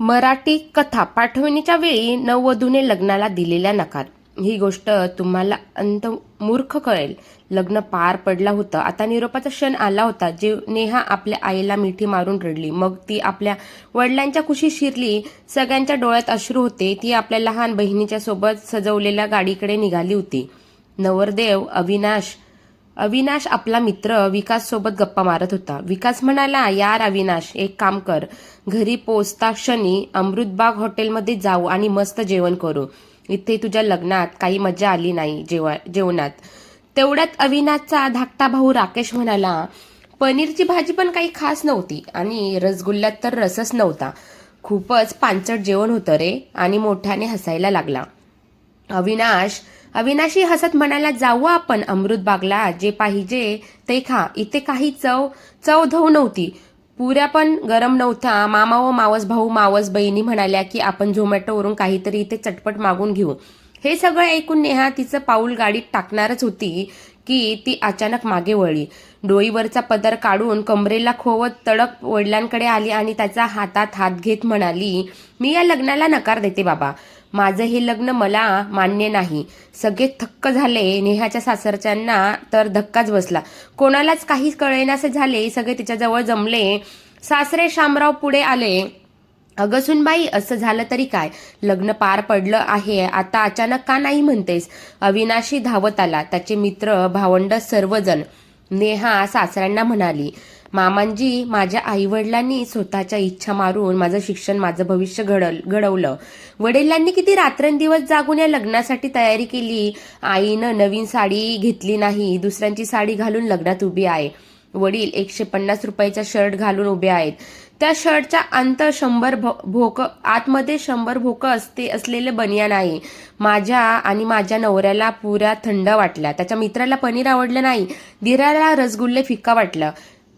मराठी कथा पाठवणीच्या वेळी नववधूने लग्नाला दिलेला नकार. ही गोष्ट तुम्हाला अंत मूर्ख कळेल. लग्न पार पडला होतं. आता निरोपाचा क्षण आला होता. जे नेहा आपल्या आईला मिठी मारून रडली. मग ती आपल्या वडिलांच्या खुशी शिरली. सगळ्यांच्या डोळ्यात अश्रू होते. ती आपल्या लहान बहिणीच्या सोबत सजवलेल्या गाडीकडे निघाली होती. नवरदेव अविनाश अविनाश आपला मित्र विकाससोबत गप्पा मारत होता. विकास म्हणाला यार अविनाश एक काम कर. घरी पोचता क्षणी अमृतबाग हॉटेलमध्ये जाऊ आणि मस्त जेवण करू. इथे तुझ्या लग्नात काही मजा आली नाही जेवा जेवणात. तेवढ्यात अविनाशचा धाकटा भाऊ राकेश म्हणाला पनीरची भाजी पण काही खास नव्हती आणि रसगुल्ल्यात तर रसच नव्हता. खूपच पांचट जेवण होतं रे आणि मोठ्याने हसायला लागला. अविनाश अविनाशी हसत म्हणायला जाऊ आपण अमृतबागला जे पाहिजे ते खा. इथे काही चव चव धव नव्हती. पुऱ्या पण गरम नव्हत्या. मामा व मावस भाऊ मावस बहिणी म्हणाल्या की आपण झोमॅटोवरून काहीतरी इथे चटपट मागून घेऊ. हे सगळं ऐकून नेहा तिचं पाऊल गाडीत टाकणारच होती की ती अचानक मागे वळली. डोईवरचा पदर काढून कमरेला खोवत तडक वडिलांकडे आली आणि त्याचा हातात हात घेत म्हणाली मी या लग्नाला नकार देते बाबा. माझं हे लग्न मला मान्य नाही. सगळे थक्क झाले नेहाच्या सासरच्यांना तर धक्काच बसला. कोणालाच काही कळेनासे झाले सगळे तिच्याजवळ जमले. सासरे शामराव पुढे आले. अगं सुनबाई असं झालं तरी काय? लग्न पार पडलं आहे आता अचानक का नाही म्हणतेस? अविनाशी धावत आला त्याचे मित्र भावंड सर्वजण. नेहा सासऱ्यांना म्हणाली मामांजी माझ्या आईवडिलांनी स्वतःच्या इच्छा मारून माझं शिक्षण माझं भविष्य घडल घडवलं. वडिलांनी किती रात्रंदिवस जागून या लग्नासाठी तयारी केली. आईनं नवीन साडी घेतली नाही दुसऱ्यांची साडी घालून लग्नात उभी आहे. वडील एकशे पन्नास रुपयाचा शर्ट घालून उभे आहेत. त्या शर्टच्या अंत शंभर भो- भोक आतमध्ये शंभर भोकं असते असलेले बनियान आहे माझ्या आणि माझ्या नवऱ्याला पुऱ्या थंड वाटल्या. त्याच्या मित्राला पनीर आवडलं नाही. दिराला रसगुल्ले फिक्का वाटलं.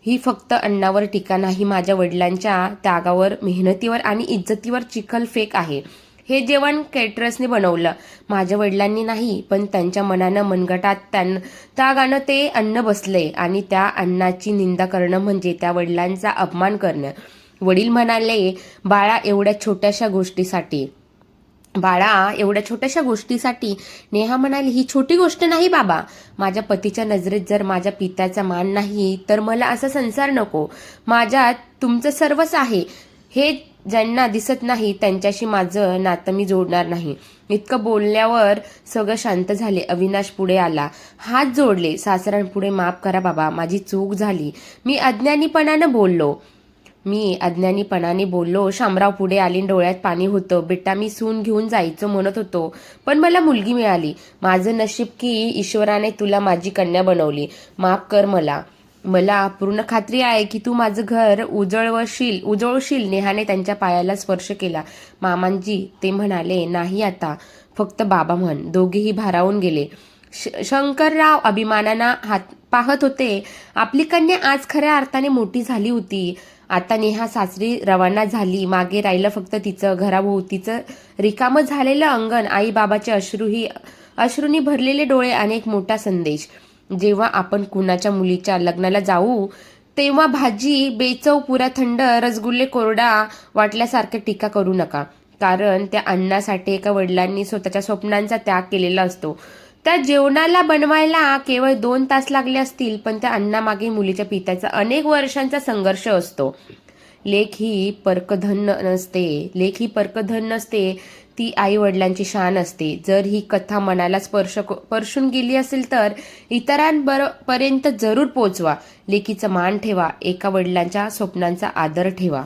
ही फक्त अन्नावर टीका नाही. माझ्या वडिलांच्या त्यागावर मेहनतीवर आणि इज्जतीवर चिखल फेक आहे. हे जेवण केटरसने बनवलं. माझ्या वडिलांनी नाही पण त्यांच्या मनानं मनगटात त्यां त्या गाणं ते अन्न बसले आणि त्या अन्नाची निंदा करणं म्हणजे त्या वडिलांचा अपमान करणं. वडील म्हणाले बाळा एवढ्या छोट्याशा गोष्टीसाठी. बाळा एवढ्या छोट्याशा गोष्टीसाठी? नेहा म्हणाली ही छोटी गोष्ट नाही बाबा. माझ्या पतीच्या नजरेत जर माझ्या पित्याचा मान नाही तर मला असा संसार नको. माझ्यात तुमचं सर्वच आहे. हे ज्यांना दिसत नाही त्यांच्याशी माझं नातं मी जोडणार नाही. इतकं बोलल्यावर सगळं शांत झाले. अविनाश पुढे आला. हात जोडले. सासऱ्यांपुढे माफ करा बाबा. माझी चूक झाली. मी अज्ञानीपणानं बोललो. मी अज्ञानीपणाने बोललो. शामराव पुढे आली. डोळ्यात पाणी होतं. बेटा मी सून घेऊन जायचं म्हणत होतो. पण मला मुलगी मिळाली. माझं नशीब की ईश्वराने तुला माझी कन्या बनवली. माफ कर मला. मला पूर्ण खात्री आहे की तू माझं घर उजळवशील उजळशील. नेहाने त्यांच्या पायाला स्पर्श केला. मामांजी ते म्हणाले नाही आता. फक्त बाबा म्हण. दोघेही भारावून गेले. श- शंकरराव अभिमानांना हात पाहत होते. आपली कन्या आज खऱ्या अर्थाने मोठी झाली होती. आता नेहा सासरी रवाना झाली. मागे राहिलं फक्त तिचं घराभोवतीचं रिकामं झालेलं अंगण. आई बाबाचे अश्रूही अश्रूंनी भरलेले डोळे आणि एक मोठा संदेश. जेव्हा आपण कुणाच्या मुलीच्या लग्नाला जाऊ तेव्हा भाजी बेचव पुरा थंड रसगुल्ले कोरडा वाटल्यासारखं टीका करू नका. कारण त्या अन्नासाठी एका वडिलांनी स्वतःच्या स्वप्नांचा त्याग केलेला असतो. त्या जेवणाला बनवायला केवळ दोन तास लागले असतील पण त्या अन्नामागे मुलीच्या पित्याचा अनेक वर्षांचा संघर्ष असतो. लेख ही परकधन नसते. लेख ही परकधन नसते ती आई वडिलांची शान असते. जर ही कथा मनाला स्पर्श स्पर्शून गेली असेल तर इतरांबर पर्यंत जरूर पोचवा. लेखीचं मान ठेवा. एका वडिलांच्या स्वप्नांचा आदर ठेवा.